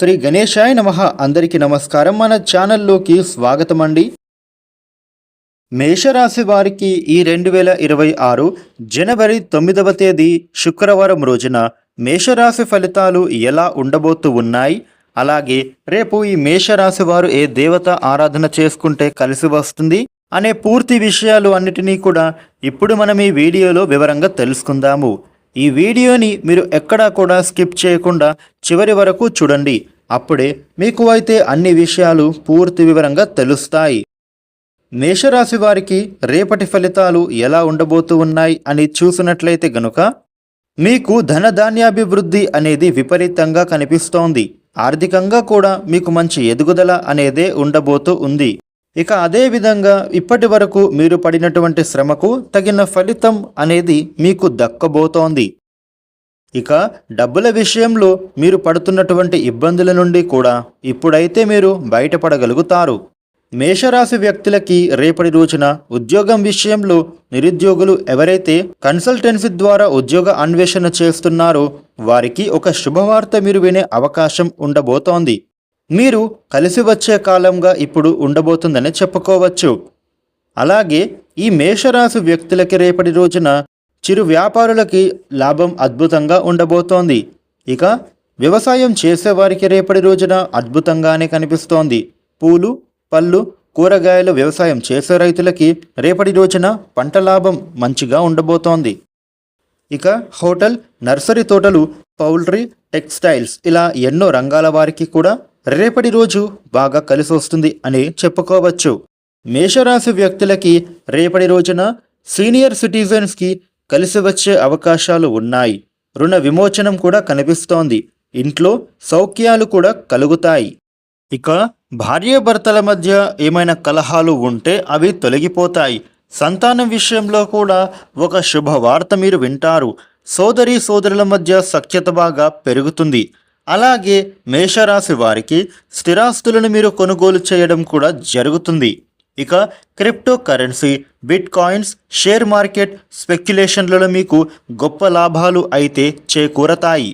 శ్రీ గణేశాయ నమ. అందరికీ నమస్కారం. మన ఛానల్లోకి స్వాగతం అండి మేషరాశి వారికి ఈ రెండు వేల ఇరవై ఆరు జనవరి తొమ్మిదవ తేదీ శుక్రవారం రోజున మేషరాశి ఫలితాలు ఎలా ఉండబోతూ ఉన్నాయి? అలాగే రేపు ఈ మేషరాశి వారు ఏ దేవత ఆరాధన చేసుకుంటే కలిసి వస్తుంది? అనే పూర్తి విషయాలు అన్నిటినీ కూడా ఇప్పుడు మనం ఈ వీడియోలో వివరంగా తెలుసుకుందాము. ఈ వీడియోని మీరు ఎక్కడా కూడా స్కిప్ చేయకుండా చివరి వరకు చూడండి. అప్పుడే మీకు అయితే అన్ని విషయాలు పూర్తి వివరంగా తెలుస్తాయి. మేషరాశి వారికి రేపటి ఫలితాలు ఎలా ఉండబోతూ ఉన్నాయి అని చూసినట్లయితే గనుక మీకు ధనధాన్యాభివృద్ధి అనేది విపరీతంగా కనిపిస్తోంది. ఆర్థికంగా కూడా మీకు మంచి ఎదుగుదల అనేదే ఉండబోతూ ఉంది. ఇక అదే విధంగా ఇప్పటి వరకు మీరు పడినటువంటి శ్రమకు తగిన ఫలితం అనేది మీకు దక్కబోతోంది. ఇక డబ్బుల విషయంలో మీరు పడుతున్నటువంటి ఇబ్బందుల నుండి కూడా ఇప్పుడైతే మీరు బయటపడగలుగుతారు. మేషరాశి వ్యక్తులకి రేపటి రోజున ఉద్యోగం విషయంలో నిరుద్యోగులు ఎవరైతే కన్సల్టెన్సీ ద్వారా ఉద్యోగ అన్వేషణ చేస్తున్నారో వారికి ఒక శుభవార్త మీరు వినే అవకాశం ఉండబోతోంది. మీరు కలిసి వచ్చే కాలంగా ఇప్పుడు ఉండబోతుందని చెప్పుకోవచ్చు. అలాగే ఈ మేషరాశి వ్యక్తులకి రేపటి రోజున చిరు వ్యాపారులకి లాభం అద్భుతంగా ఉండబోతోంది. ఇక వ్యవసాయం చేసేవారికి రేపటి రోజున అద్భుతంగానే కనిపిస్తోంది. పూలు పళ్ళు కూరగాయలు వ్యవసాయం చేసే రైతులకి రేపటి రోజున పంట లాభం మంచిగా ఉండబోతోంది. ఇక హోటల్ నర్సరీ తోటలు పౌల్ట్రీ టెక్స్టైల్స్ ఇలా ఎన్నో రంగాల వారికి కూడా రేపటి రోజు బాగా కలిసి వస్తుంది అని చెప్పుకోవచ్చు. మేషరాశి వ్యక్తులకి రేపటి రోజున సీనియర్ సిటిజన్స్కి కలిసి వచ్చే అవకాశాలు ఉన్నాయి. రుణ విమోచనం కూడా కనిపిస్తోంది. ఇంట్లో సౌఖ్యాలు కూడా కలుగుతాయి. ఇక భార్యాభర్తల మధ్య ఏమైనా కలహాలు ఉంటే అవి తొలగిపోతాయి. సంతానం విషయంలో కూడా ఒక శుభవార్త మీరు వింటారు. సోదరి సోదరుల మధ్య సఖ్యత బాగా పెరుగుతుంది. అలాగే మేషరాశి వారికి స్థిరాస్తులను మీరు కొనుగోలు చేయడం కూడా జరుగుతుంది. ఇక crypto currency bit coins share market స్పెక్యులేషన్లలో మీకు గొప్ప లాభాలు అయితే చేకూరతాయి.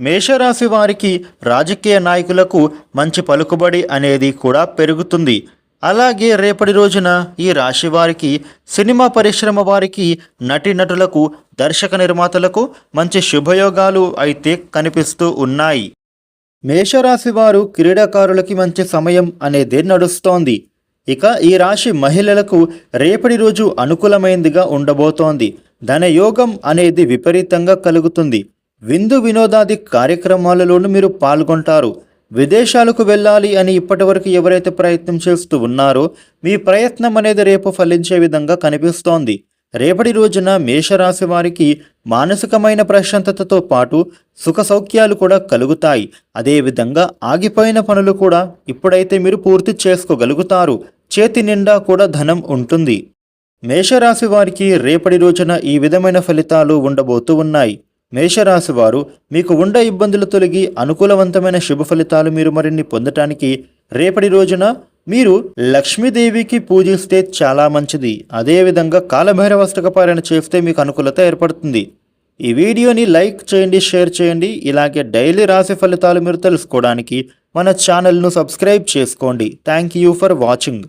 మేషరాశి వారికి రాజకీయ నాయకులకు మంచి పలుకుబడి అనేది కూడా పెరుగుతుంది. అలాగే రేపటి రోజున ఈ రాశి వారికి సినిమా పరిశ్రమ వారికి నటీనటులకు దర్శక నిర్మాతలకు మంచి శుభయోగాలు అయితే కనిపిస్తూ ఉన్నాయి. మేషరాశి వారు క్రీడాకారులకి మంచి సమయం అనేది నడుస్తోంది. ఇక ఈ రాశి మహిళలకు రేపటి రోజు అనుకూలమైందిగా ఉండబోతోంది. ధనయోగం అనేది విపరీతంగా కలుగుతుంది. విందు వినోదాది కార్యక్రమాలలోనూ మీరు పాల్గొంటారు. విదేశాలకు వెళ్ళాలి అని ఇప్పటివరకు ఎవరైతే ప్రయత్నం చేస్తూ ఉన్నారో మీ ప్రయత్నం అనేది రేపు ఫలించే విధంగా కనిపిస్తోంది. రేపటి రోజున మేషరాశి వారికి మానసికమైన ప్రశాంతతతో పాటు సుఖ సౌఖ్యాలు కూడా కలుగుతాయి. అదేవిధంగా ఆగిపోయిన పనులు కూడా ఇప్పుడైతే మీరు పూర్తి చేసుకోగలుగుతారు. చేతి నిండా కూడా ధనం ఉంటుంది. మేషరాశి వారికి రేపటి రోజున ఈ విధమైన ఫలితాలు ఉండబోతూ ఉన్నాయి. మేషరాశి వారు మీకు ఉండ ఇబ్బందులు తొలగి అనుకూలవంతమైన శుభ ఫలితాలు మీరు మరిన్ని పొందటానికి రేపటి రోజున మీరు లక్ష్మీదేవికి పూజిస్తే చాలా మంచిది. అదేవిధంగా కాలభైరవస్తక అష్టకపారాయణ చేస్తే మీకు అనుకూలత ఏర్పడుతుంది. ఈ వీడియోని లైక్ చేయండి షేర్ చేయండి. ఇలాగే డైలీ రాశి ఫలితాలు మీరు తెలుసుకోవడానికి మన ఛానల్ను సబ్స్క్రైబ్ చేసుకోండి. Thank you for watching.